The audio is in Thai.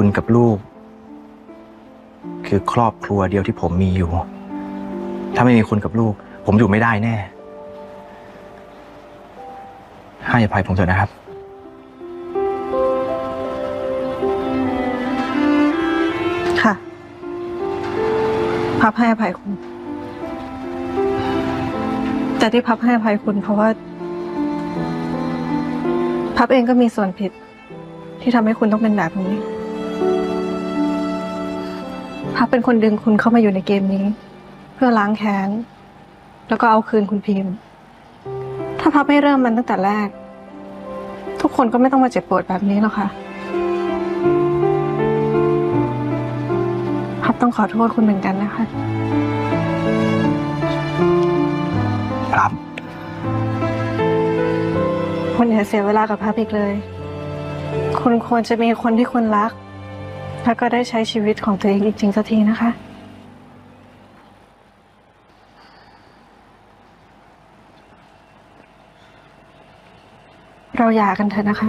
คุณกับลูก คือครอบครัวเดียวที่ผมมีอยู่ ถ้าไม่มีคุณกับลูก ผมอยู่ไม่ได้แน่ ให้อภัยผมเถอะนะครับค่ะพับให้อภัยคุณ แต่ที่พับให้อภัยคุณเพราะว่า พับเองก็มีส่วนผิดที่ทำให้คุณต้องเป็นแบบนี้ พับเป็นคนดึงคุณเข้ามาอยู่ในเกมนี้ เพื่อล้างแค้น แล้วก็เอาคืนคุณพิมพ์ ถ้าพับไม่เริ่มมันตั้งแต่แรก ทุกคนก็ไม่ต้องมาเจ็บปวดแบบนี้หรอกค่ะ พับต้องขอโทษคุณเหมือนกันนะคะ ครับ คุณอย่าเสียเวลากับพับอีกเลย คุณควรจะมีคนที่คุณรัก แล้วก็ได้ใช้ชีวิตของตัวเองจริงๆสักทีนะคะ เราหย่ากันเถอะนะคะ